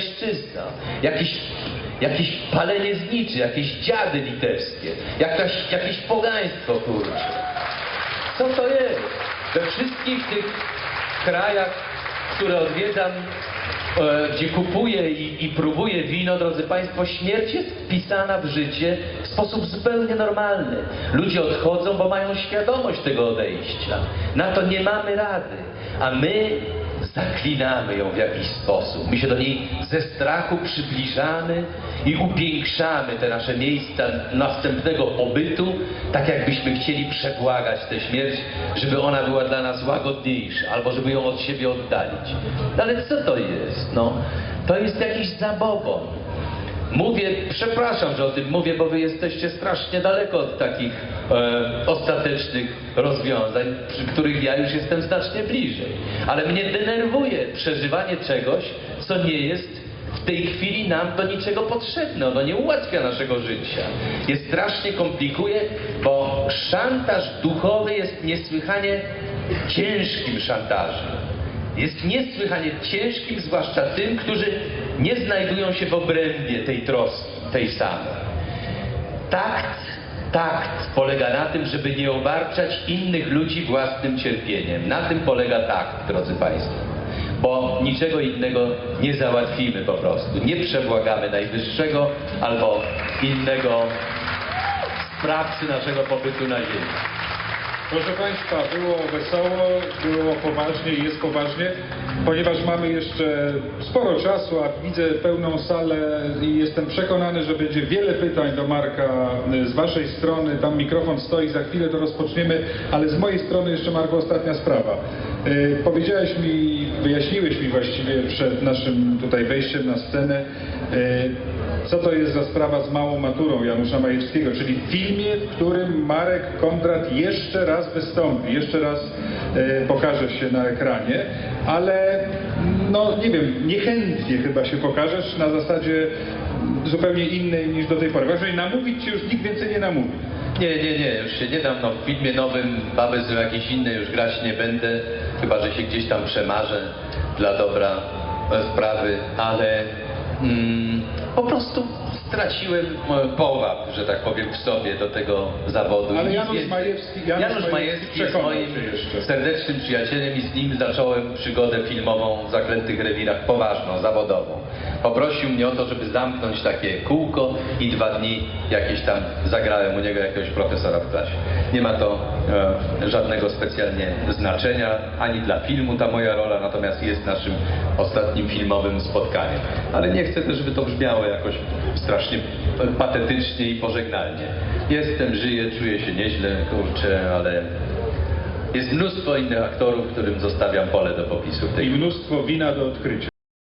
podlejszczyzna, jakiś, jakiś palenie zniczy, jakieś dziady litewskie, jakaś, jakieś pogaństwo, kurczę. Co to jest? We wszystkich tych krajach, które odwiedzam, e, gdzie kupuję i, i próbuję wino, drodzy Państwo, śmierć jest wpisana w życie w sposób zupełnie normalny. Ludzie odchodzą, bo mają świadomość tego odejścia. Na to nie mamy rady. A my zaklinamy ją w jakiś sposób. My się do niej ze strachu przybliżamy i upiększamy te nasze miejsca następnego pobytu, tak jakbyśmy chcieli przebłagać tę śmierć, żeby ona była dla nas łagodniejsza, albo żeby ją od siebie oddalić. No ale co to jest? No, to jest jakiś zabobon. Mówię, przepraszam, że o tym mówię, bo wy jesteście strasznie daleko od takich e, ostatecznych rozwiązań, przy których ja już jestem znacznie bliżej. Ale mnie denerwuje przeżywanie czegoś, co nie jest w tej chwili nam do niczego potrzebne. Ono nie ułatwia naszego życia. Jest strasznie komplikuje, bo szantaż duchowy jest niesłychanie ciężkim szantażem jest niesłychanie ciężkim, zwłaszcza tym, którzy nie znajdują się w obrębie tej troski, tej samej. Takt, takt polega na tym, żeby nie obarczać innych ludzi własnym cierpieniem. Na tym polega takt, drodzy Państwo. Bo niczego innego nie załatwimy po prostu. Nie przebłagamy Najwyższego albo innego sprawcy naszego pobytu na ziemi. Proszę Państwa, było wesoło, było poważnie i jest poważnie, ponieważ mamy jeszcze sporo czasu, a widzę pełną salę i jestem przekonany, że będzie wiele pytań do Marka z Waszej strony. Tam mikrofon stoi, za chwilę to rozpoczniemy, ale z mojej strony jeszcze Marko ostatnia sprawa. Y, Powiedziałeś mi, wyjaśniłeś mi właściwie przed naszym tutaj wejściem na scenę, y, co to jest za sprawa z małą maturą Janusza Majewskiego, czyli filmie, w którym Marek Kondrat jeszcze raz wystąpi, jeszcze raz e, pokaże się na ekranie, ale no nie wiem, niechętnie chyba się pokażesz na zasadzie zupełnie innej niż do tej pory. Właśnie namówić cię już nikt więcej nie namówi. Nie, nie, nie, już się nie dam. No, w filmie nowym baby są jakieś inne, już grać nie będę, chyba że się gdzieś tam przemarzę dla dobra e, sprawy, ale mm, po prostu straciłem e, powab, że tak powiem, w sobie do tego zawodu. Ale Janusz. Majewski- Janusz Janusz Majewski jest moim jeszcze. serdecznym przyjacielem i z nim zacząłem przygodę filmową w Zaklętych Rewirach poważną, zawodową. Poprosił mnie o to, żeby zamknąć takie kółko i dwa dni jakieś tam zagrałem u niego jakiegoś profesora w klasie. Nie ma to e, żadnego specjalnie znaczenia, ani dla filmu ta moja rola, natomiast jest naszym ostatnim filmowym spotkaniem. Ale nie chcę też, żeby to brzmiało jakoś strasznie patetycznie i pożegnalnie. Jestem, żyję, czuję się nieźle, kurczę, ale jest mnóstwo innych aktorów, którym zostawiam pole do popisu I mnóstwo wina do odkrycia.